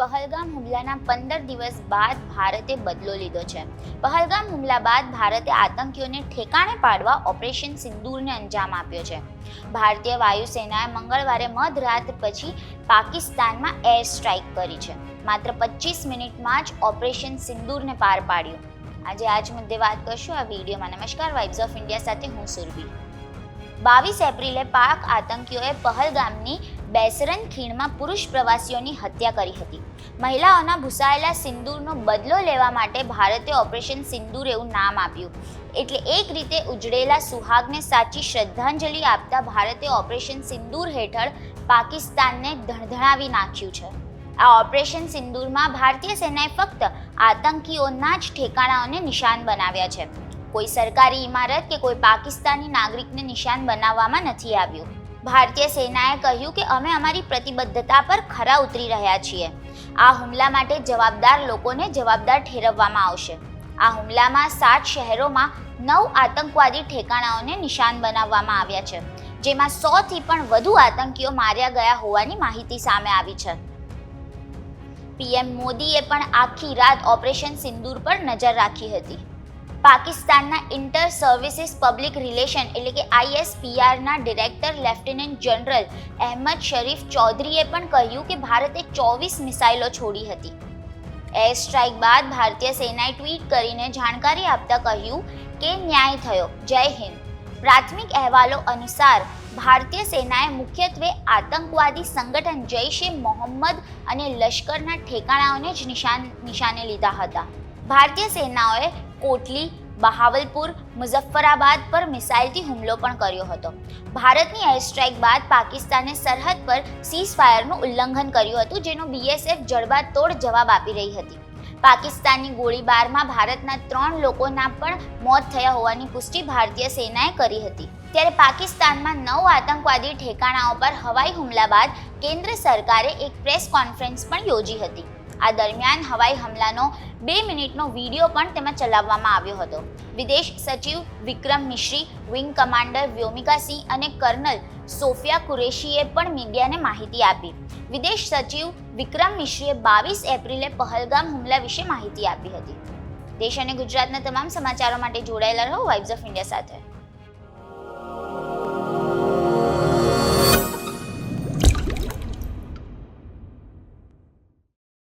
પહલગામ હુમલાના પંદર દિવસ બાદ ભારતે બદલો લીધો છે. પહલગામ હુમલા બાદ ભારતે આતંકીઓને ઠેકાણે પાડવા ઓપરેશન સિંદૂરને અંજામ આપ્યો છે. ભારતીય વાયુસેનાએ મંગળવારે મધરાત પછી પાકિસ્તાનમાં એર સ્ટ્રાઇક કરી છે. માત્ર પચીસ મિનિટમાં જ ઓપરેશન સિંદૂરને પાર પાડ્યું. આજે આજ મુદ્દે વાત કરશું આ વિડીયોમાં. નમસ્કાર વાઇબ્સ ઓફ ઇન્ડિયા સાથે હું સુરભી. બાવીસ એપ્રિલે પાક આતંકીઓએ પહલગામની બેસરન ખીણમાં પુરુષ પ્રવાસીઓની હત્યા કરી હતી. મહિલાઓના ભૂસાયેલા સિંદૂરનો બદલો લેવા માટે ભારતે ઓપરેશન સિંદૂર એવું નામ આપ્યું. એટલે એક રીતે ઉજળેલા સુહાગને સાચી શ્રદ્ધાંજલિ આપતા ભારતે ઓપરેશન સિંદૂર હેઠળ પાકિસ્તાનને ધણધણાવી નાખ્યું છે. આ ઓપરેશન સિંદૂરમાં ભારતીય સેનાએ ફક્ત આતંકીઓના જ ઠેકાણાઓને નિશાન બનાવ્યા છે. કોઈ સરકારી ઇમારત કે કોઈ પાકિસ્તાની નાગરિકને નિશાન બનાવવામાં નથી આવ્યું. ભારતીય સેનાએ કહ્યું કે અમે અમારી પ્રતિબદ્ધતા પર ખરા ઉતરી રહ્યા છીએ. આ હુમલા માટે જવાબદાર લોકોને જવાબદાર ઠેરવવામાં આવશે. આ હુમલામાં સાત શહેરોમાં નવ આતંકવાદી ઠેકાણાઓને નિશાન બનાવવામાં આવ્યા છે, જેમાં સોથી પણ વધુ આતંકીઓ માર્યા ગયા હોવાની માહિતી સામે આવી છે. પીએમ મોદીએ પણ આખી રાત ઓપરેશન સિંદૂર પર નજર રાખી હતી. પાકિસ્તાનના ઇન્ટર સર્વિસીસ પબ્લિક રિલેશન એટલે કે આઈએસપીઆરના director lieutenant general Ahmed Sharif ચૌધરીએ પણ કહ્યું કે ભારતે ચોવીસ મિસાઇલો છોડી હતી. એર સ્ટ્રાઇક બાદ ભારતીય સેનાએ ટ્વીટ કરીને જાણકારી આપતા કહ્યું કે ન્યાય થયો. જય હિન્દ. પ્રાથમિક અહેવાલો અનુસાર ભારતીય સેનાએ મુખ્યત્વે આતંકવાદી સંગઠન જૈશ એ મોહમ્મદ અને લશ્કરના ઠેકાણાઓને જ નિશાન, નિશાને લીધા હતા. ભારતીય સેનાઓએ કોટલી, બહાવલપુર, મુઝફ્ફરાબાદ પર મિસાઇલથી હુમલો પણ કર્યો હતો. ભારતની એર સ્ટ્રાઇક બાદ પાકિસ્તાને સરહદ પર સીઝ ફાયરનું ઉલ્લંઘન કર્યું હતું, જેનો બીએસએફ જડબાતોડ જવાબ આપી રહી હતી. પાકિસ્તાનની ગોળીબારમાં ભારતના ત્રણ લોકોના પણ મોત થયા હોવાની પુષ્ટિ ભારતીય સેનાએ કરી હતી. ત્યારે પાકિસ્તાનમાં નવ આતંકવાદી ઠેકાણાઓ પર હવાઈ હુમલા બાદ કેન્દ્ર સરકારે એક પ્રેસ કોન્ફરન્સ પણ યોજી હતી. આ દરમિયાન હવાઈ હુમલાનો બે મિનિટનો વીડિયો પણ તેમાં ચલાવવામાં આવ્યો હતો. વિદેશ સચિવ વિક્રમ મિશ્રી, વિંગ કમાન્ડર વ્યોમિકા સિંહ અને કર્નલ સોફિયા કુરેશીએ પણ મીડિયાને માહિતી આપી. વિદેશ સચિવ વિક્રમ મિશ્રીએ બાવીસ એપ્રિલે પહલગામ હુમલા વિશે માહિતી આપી હતી. દેશ અને ગુજરાતના તમામ સમાચારો માટે જોડાયેલા રહો વાઇબ્સ ઓફ ઇન્ડિયા સાથે.